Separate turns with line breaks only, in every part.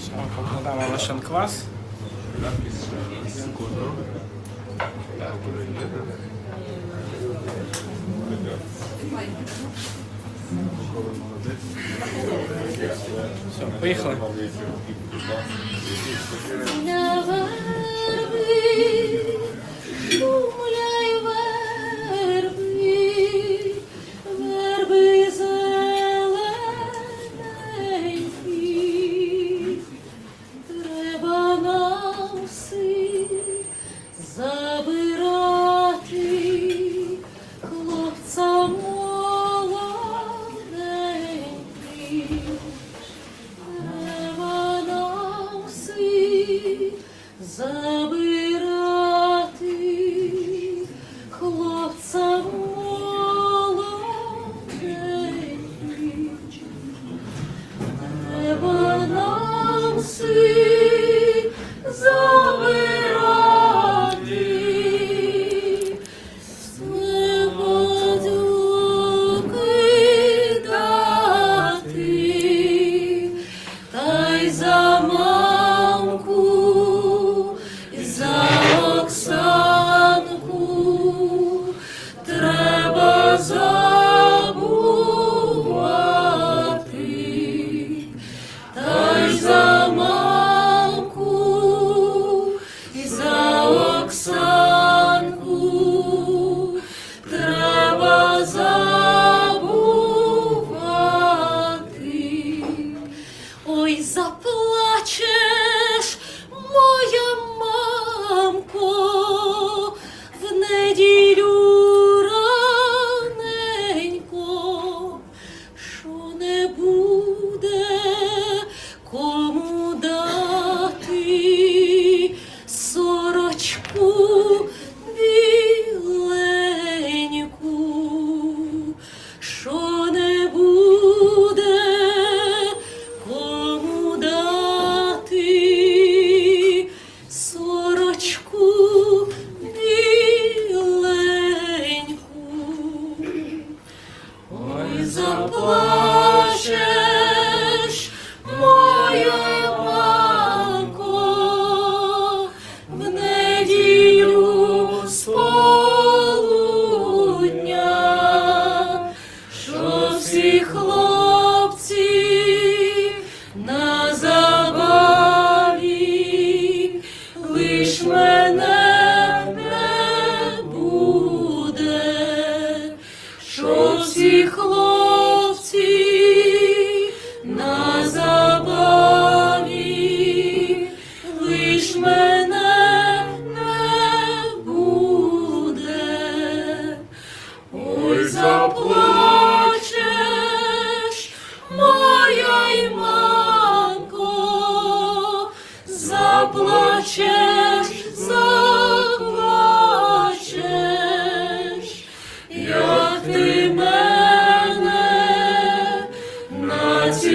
Ще покладемо квас. Все, поїхали.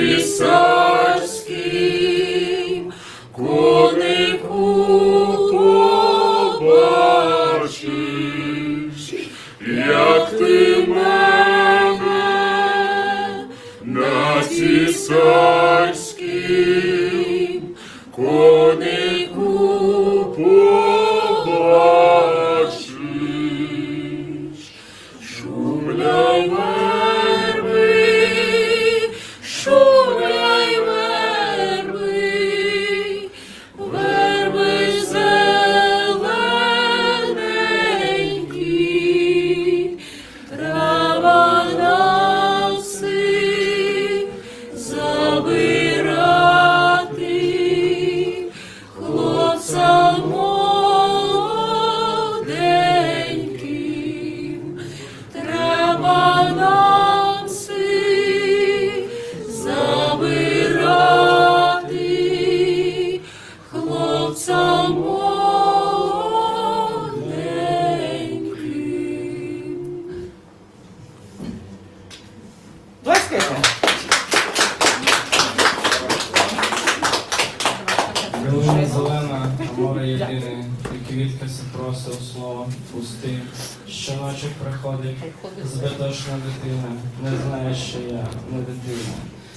На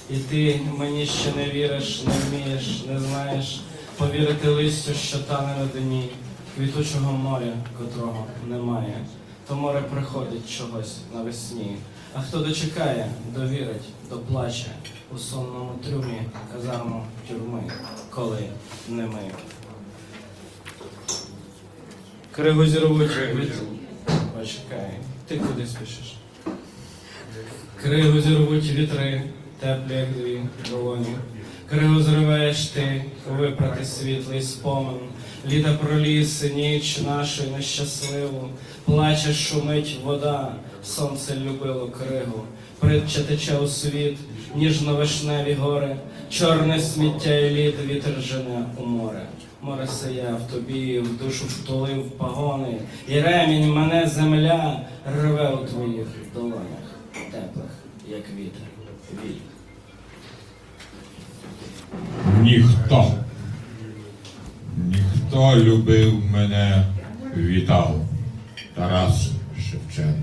І ти мені ще не віриш, не вмієш, не знаєш повірити листю, що тане на дні, квітучого моря, котрого немає. То море приходить чогось навесні. А хто дочекає, довірить, доплаче у сонному трюмі казарму тюрми, коли не ми. Кригу зірвуть від... Почекай, ти куди спішиш? Кригу зірвуть вітри, теплі, як дві долоні. Кригу зриваєш ти, випрати світлий спомин. Літа проліс ніч нашу нещасливу. Плаче, шумить вода, сонце любило кригу. Притча тече у світ, ніжно-вишневі гори, чорне сміття і лід вітер жене у море. Море сия в тобі, в душу втулив пагони, і ремінь мене земля рве у твоїх долонях, теплих, як вітер, вій.
Ніхто. Ніхто любив мене, вітав. Тарас Шевченко.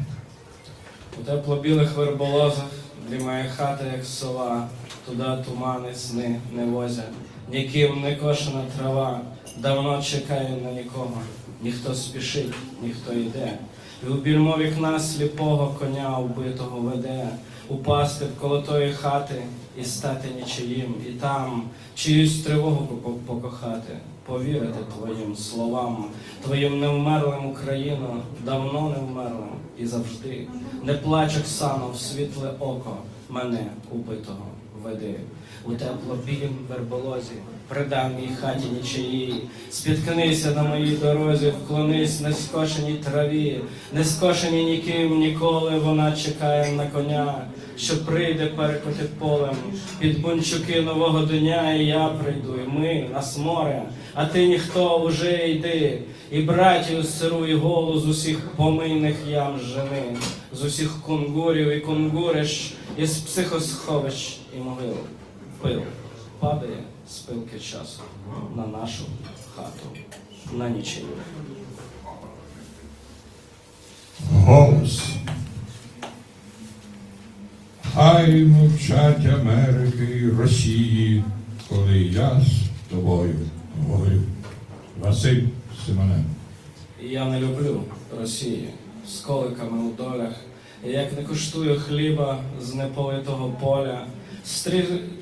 У тепло-білих верболозах дрімає хата, як сова, туди тумани сни не возять. Ніким не кошена трава, давно чекає на нікого. Ніхто спішить, ніхто йде. І у більмо вікна сліпого коня убитого веде, упасти коло тої хати і стати нічиїм, і там чиюсь тривогу поко- покохати, повірити твоїм словам, твоїм невмерлим Україно, давно не вмерлим і завжди. Не плач, Оксано, в світле око мене убитого веди. У тепло білім верболозі, при давній хаті нічиїй, спіткнися на моїй дорозі, вклонись на скошеній траві, не скошені ніким ніколи вона чекає на коня, що прийде перекотить полем під бунчуки нового дня, і я прийду, і ми нас море, а ти ніхто уже йди, і братів сиру і голу з усіх помийних ям жени, з усіх кунгурів і кунгуриш, із психосховищ і могил. Пил падає з пилки часу на нашу хату, на нічию.
Голос. Хай мовчать Америки і Росії, коли я з тобою говорю. Василь Симоненко.
Я не люблю Росії з коликами у долях. Як не куштую хліба з неполитого поля,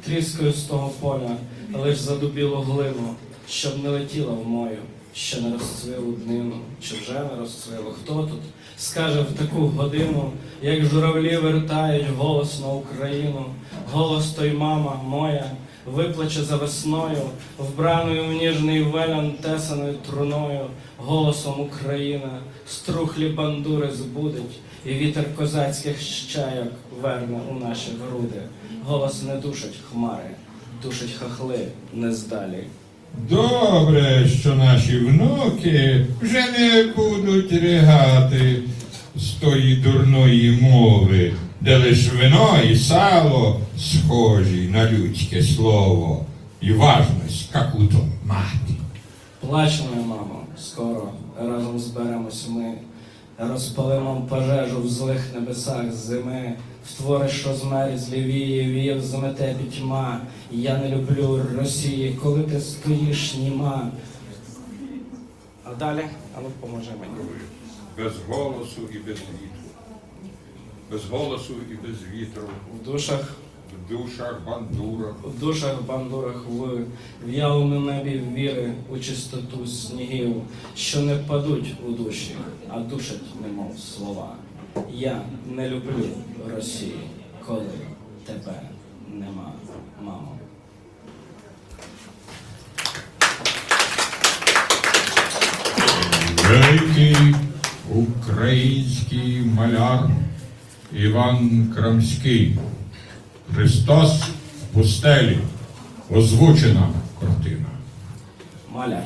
тріскою з того поля, лиш задубілу глину, щоб не летіла в мою, ще не розцвілу днину, чи вже не розцвіло. Хто тут скаже в таку годину, як журавлі вертають голос на Україну, голос той мама моя. Виплаче за весною, вбраною в ніжний велян тесаною труною, голосом Україна, струхлі бандури збудить, і вітер козацьких щайок верне у наші груди. Голос не душить хмари, душить хахли нездалі.
Добре, що наші внуки вже не будуть ригати з тої дурної мови, де лиш вино і сало схожі на людське слово, і важність, то мати.
Плач, моя мамо, скоро разом зберемось ми, розпалимо пожежу в злих небесах зими, втвориш, що змерзлі вії, віяв змете пітьма. Я не люблю Росії, коли ти стоїш німа. А далі, а ну поможи мені.
Без голосу і без вітру. Без голосу і без вітру.
В душах,
В душах бандурах.
в душах бандурах в в'ялому небі віри у чистоту снігів, що не падуть у душі, а душать, немов слова. Я не люблю Росії, коли тебе нема, мамо.
Великий український маляр Іван Крамський. Христос в пустелі. Озвучена картина.
Маляр,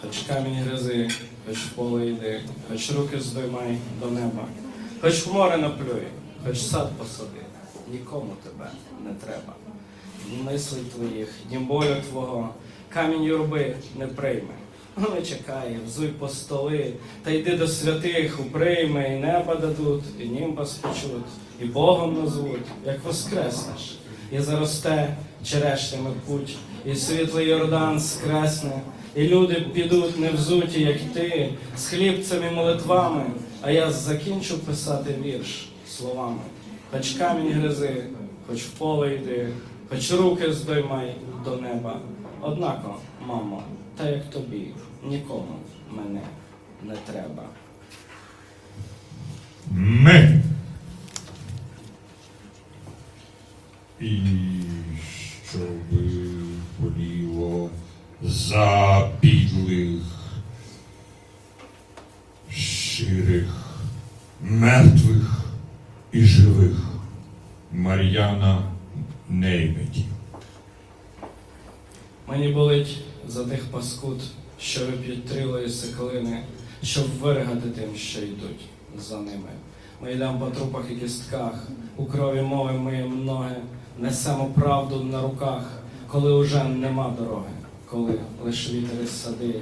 хоч камінь гризи, хоч в поле йди, хоч руки здоймай до неба, хоч в море наплюй, хоч сад посади, нікому тебе не треба. Ні мислей твоїх, ні болю твого, камінь юрби не прийме, не чекай, взуй по столи, та йди до святих, уприйми, і неба дадуть, і німба спечуть, і Богом назвуть, як воскреснеш, і заросте черешнями путь, і світлий Йордан скресне, і люди підуть не взуті, як ти, з хлібцем і молитвами, а я закінчу писати вірш словами. Хоч камінь гризи, хоч в поле йди, хоч руки здоймай до неба. Однако, мамо, та як тобі, нікому мене не треба.
Ми. І щоби боліло за підлих, щирих, мертвих і живих Мар'яна Нейметі.
Мені болить за тих паскуд, що вип'ють трилої секлини, щоб виригати тим, що йдуть за ними. Ми йдемо по трупах і кістках, у крові мови миєм ноги, несемо правду на руках, коли уже нема дороги, коли лиш вітер сади,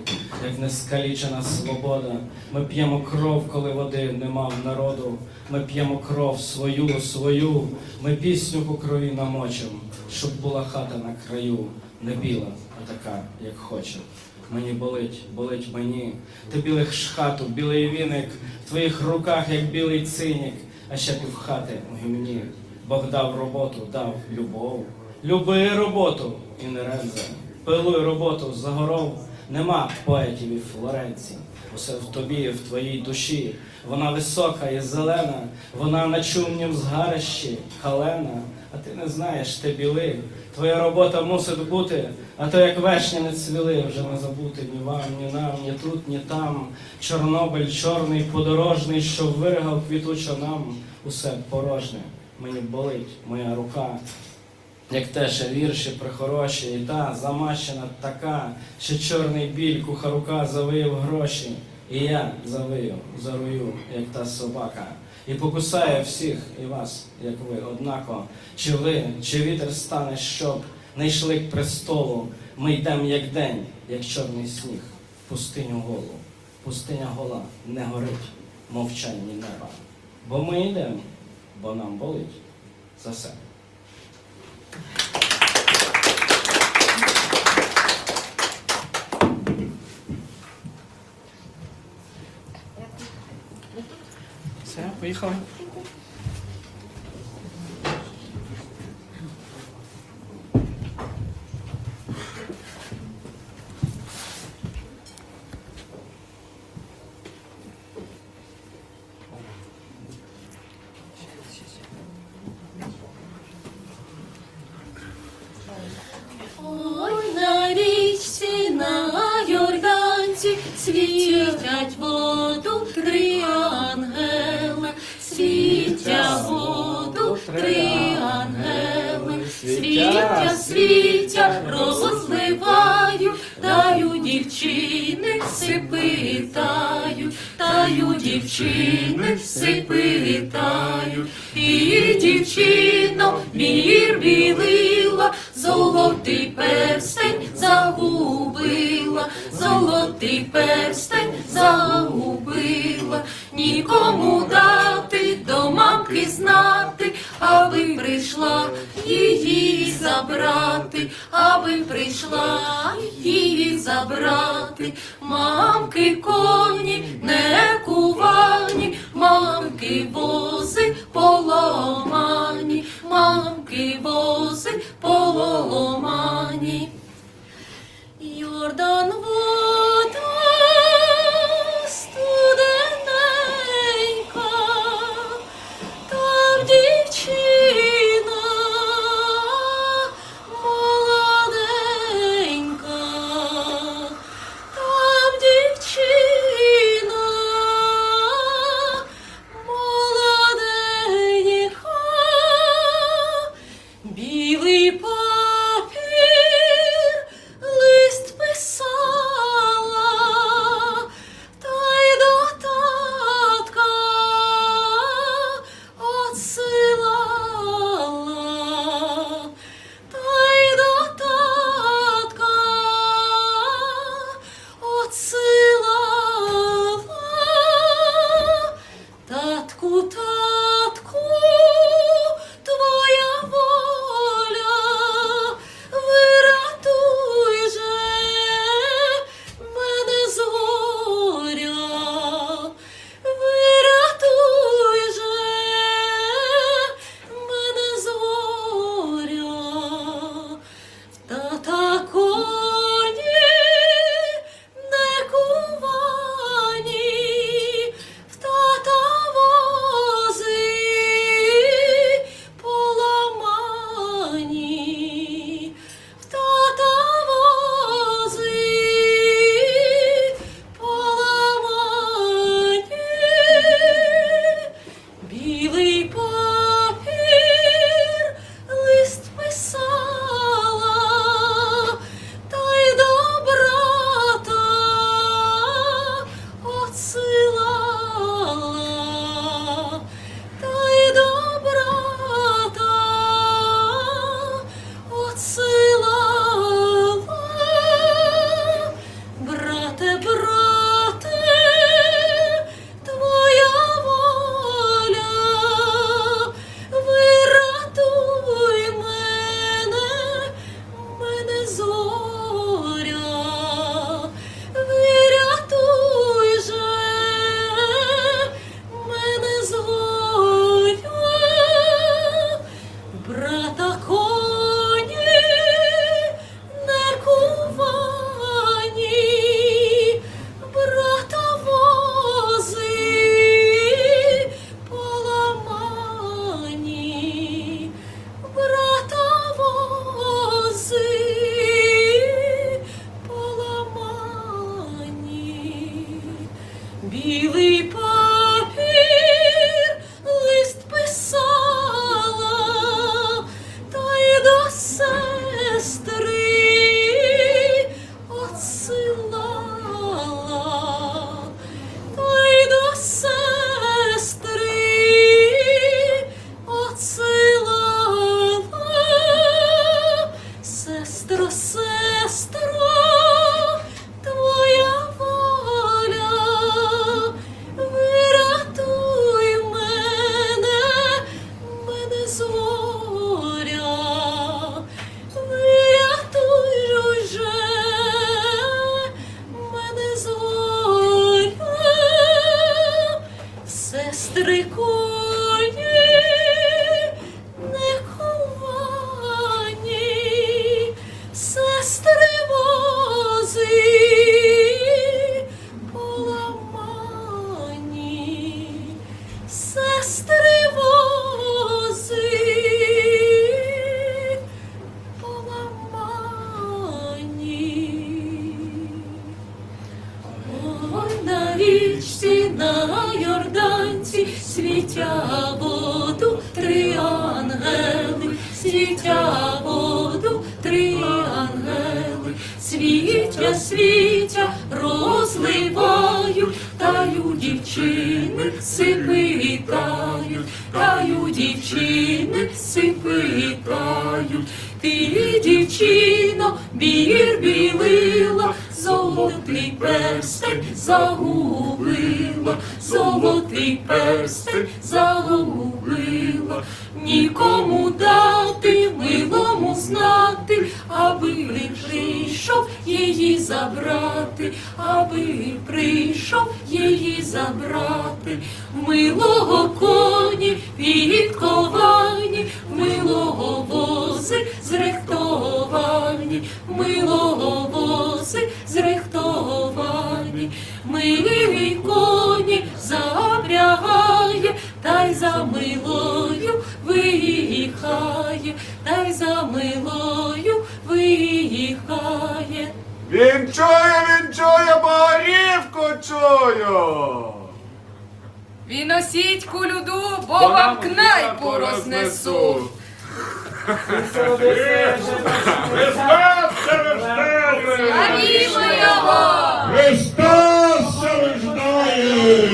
як нескалічена свобода. Ми п'ємо кров, коли води нема в народу. Ми п'ємо кров свою, свою. Ми пісню по крові намочим, щоб була хата на краю, не біла, а така, як хоче. Мені болить, болить мені. Ти білих шхату, білий віник, в твоїх руках, як білий цинік, а ще півхати в гімні. Бог дав роботу, дав любов. Люби роботу і не рензе. Пилуй роботу, загоров. Нема поетів і Флоренції. Усе в тобі, в твоїй душі. Вона висока і зелена, вона на чумнім згарищі, калена. А ти не знаєш, ти білий. Твоя робота мусить бути, а то як вешні не цвіли, вже не забути ні вам, ні нам, ні тут, ні там. Чорнобиль, чорний подорожний, що виригав квітучо нам, усе порожнє. Мені болить моя рука. Як те ще вірші прихороші, і та замащена така, що чорний біль кухарука завиє в гроші, і я завию, зарую, як та собака, і покусає всіх і вас, як ви, однако, чи ви, чи вітер стане, щоб не йшли к престолу, ми йдем як день, як чорний сніг, в пустиню голу. Пустиня гола не горить, мовчанні неба. Бо ми йдемо, бо нам болить за все. Все, поїхали.
Світя, світя, розливаю, таю дівчини, сипитаю, таю дівчини, сипитаю, і дівчино мір білила, золотий перстень загубила, золотий перстень загубила, нікому дати до мамки знати, аби прийшла її забрати, аби прийшла її забрати, мамки коні не кувані, мамки вози поломані, мамки вози поломані. Йордан вода Крику Ти, дівчино, бір білила, золотий перстень загубила, золотий перстень загубила, нікому дати, милому знати, аби прийшов її забрати, аби прийшов її забрати, милого коні підковані, в милого вози зрехтовані, милого вози зрехтовані, милий коні запрягає, та й за милою виїхає, та й за милою виїхає.
Він чує, він чує, борівку чую.
Він осіть кулюду, бо вам кнайпу рознесу. Славімо його!
Христос рождає!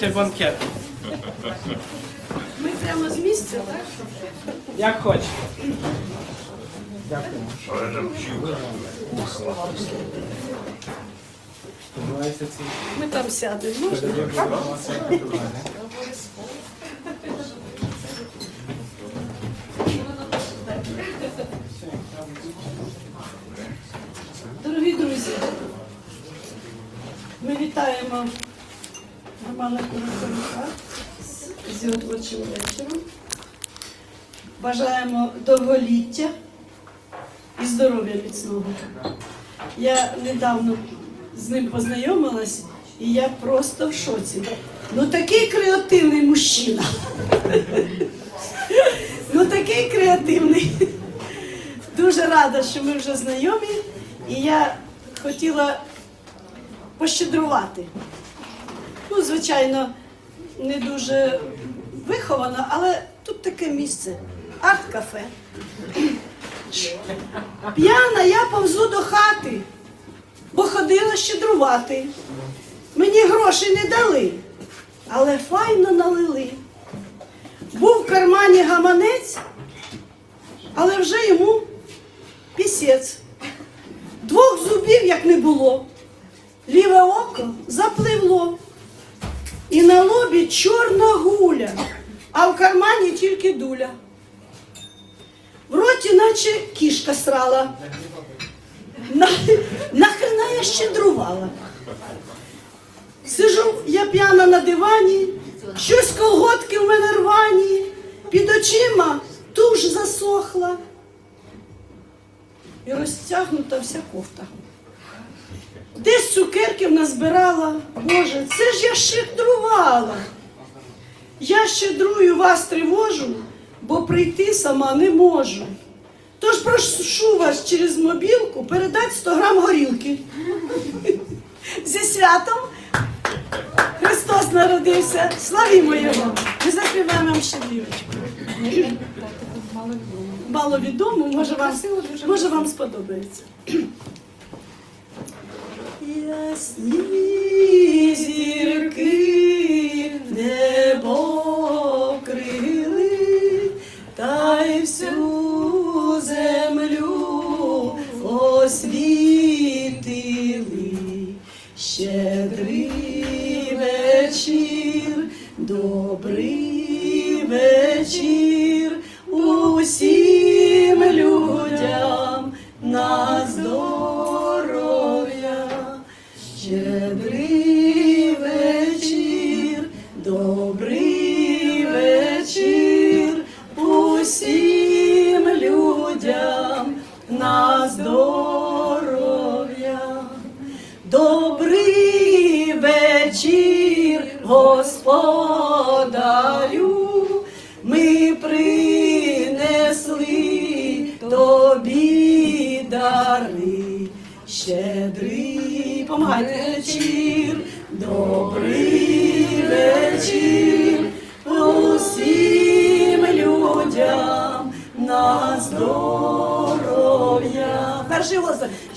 Продовжуйте банкет.
Ми прямо з місця, так?
Як хочете.
Ми там сядемо. Можна?
Дорогі друзі, ми вітаємо Курасовика з з його творчим вечором. Бажаємо довголіття і здоров'я міцного. Я недавно з ним познайомилась, і я просто в шоці. Ну такий креативний мужчина. Ну такий креативний. Дуже рада, що ми вже знайомі, і я хотіла пощедрувати. Ну, звичайно, не дуже виховано, але тут таке місце. Арт-кафе. П'яна я повзу до хати, бо ходила щедрувати. Мені грошей не дали, але файно налили. Був в кармані гаманець, але вже йому пісець. Двох зубів як не було. Ліве око запливло. І на лобі чорна гуля, а в кармані тільки дуля. В роті, наче кішка срала. На, нахрена я щедрувала. Сижу я п'яна на дивані, щось колготки в мене рвані, під очима туш засохла. І розтягнута вся кофта. Десь цукерків назбирала. Боже, це ж я щедрувала. Я щедрую вас тривожу, бо прийти сама не можу. Тож прошу вас через мобілку передати 100 грам горілки. Зі святом Христос народився. Славімо Його! Ми заспіваємо вам щедрівочку. Мало відомо, може вам, може вам сподобається. Ясні зірки та всю землю освітили. Щедрий вечір, добрий вечір усім людям на здоров'я. Щедрий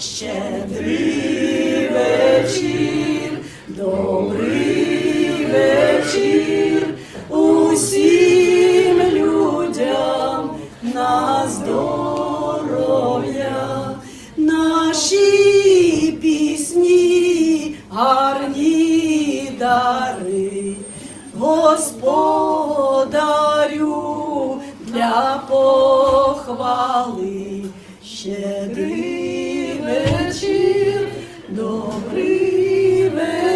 Щедрий вечір, добрий вечір усім людям на здоров'я. Наші пісні гарні дари, Господарю для похвали. Щедрий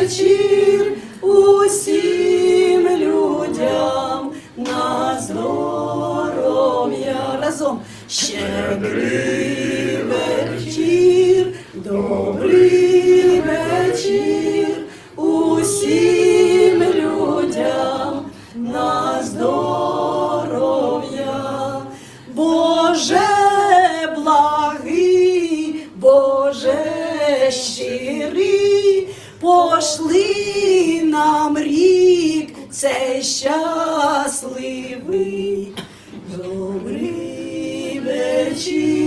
вечір усім людям на здоров'я. Разом щедрий вечір, добрий вечір усім людям на здоров'я. Боже благий, Боже щирий, пошли нам рік цей щасливий. Добрий вечір,